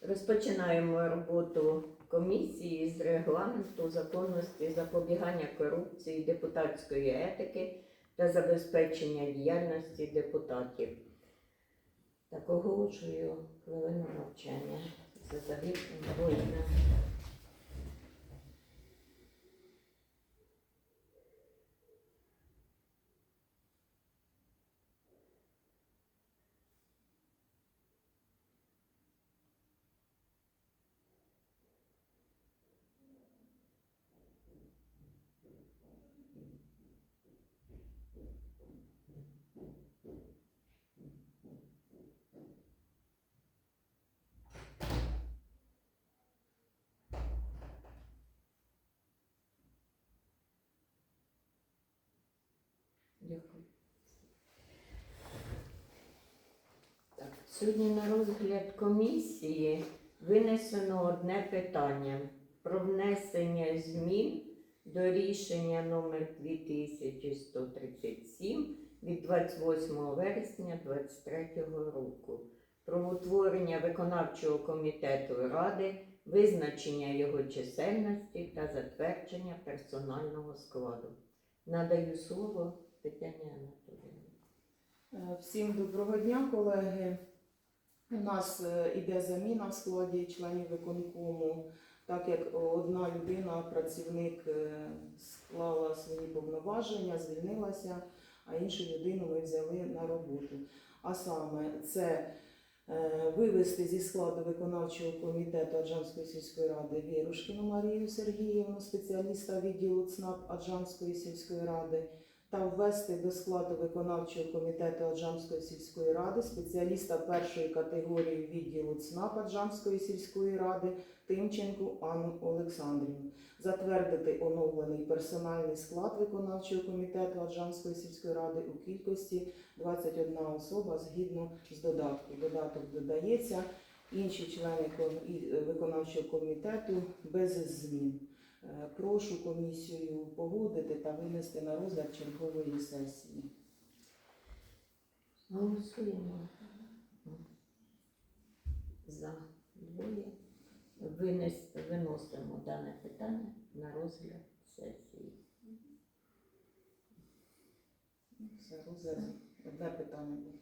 Розпочинаємо роботу комісії з регламенту, законності, запобігання корупції, депутатської етики та забезпечення діяльності депутатів. Так оголошую хвилину навчання за загиблим воїнам. Дякую. Так, сьогодні на розгляд комісії винесено одне питання про внесення змін до рішення номер 2137 від 28 вересня 2023 року про утворення виконавчого комітету Ради, визначення його чисельності та затвердження персонального складу. Надаю слово Тетяні Анатоліївні. Е, Всім доброго дня, колеги. У нас е, іде заміна в складі членів виконкому, так як одна людина, працівник, е, склала свої повноваження, звільнилася, а іншу людину ми взяли на роботу. А саме це вивести зі складу виконавчого комітету Аджанської сільської ради Вірушкіну Марію Сергіївну, спеціаліста відділу ЦНАП Аджанської сільської ради, та ввести до складу виконавчого комітету Аджамської сільської ради спеціаліста першої категорії відділу ЦНАП Аджамської сільської ради Тимченку Анну Олександрівну, затвердити оновлений персональний склад виконавчого комітету Аджамської сільської ради у кількості 21 особа згідно з додатком. Додаток додається. Інші члени е, виконавчого комітету без змін. Е, Прошу комісію погодити та винести на розгляд чергової сесії. Голосуємо. За двоє. Винес, виносимо дане питання на розгляд сесії. Все, розгляд. Одне питання.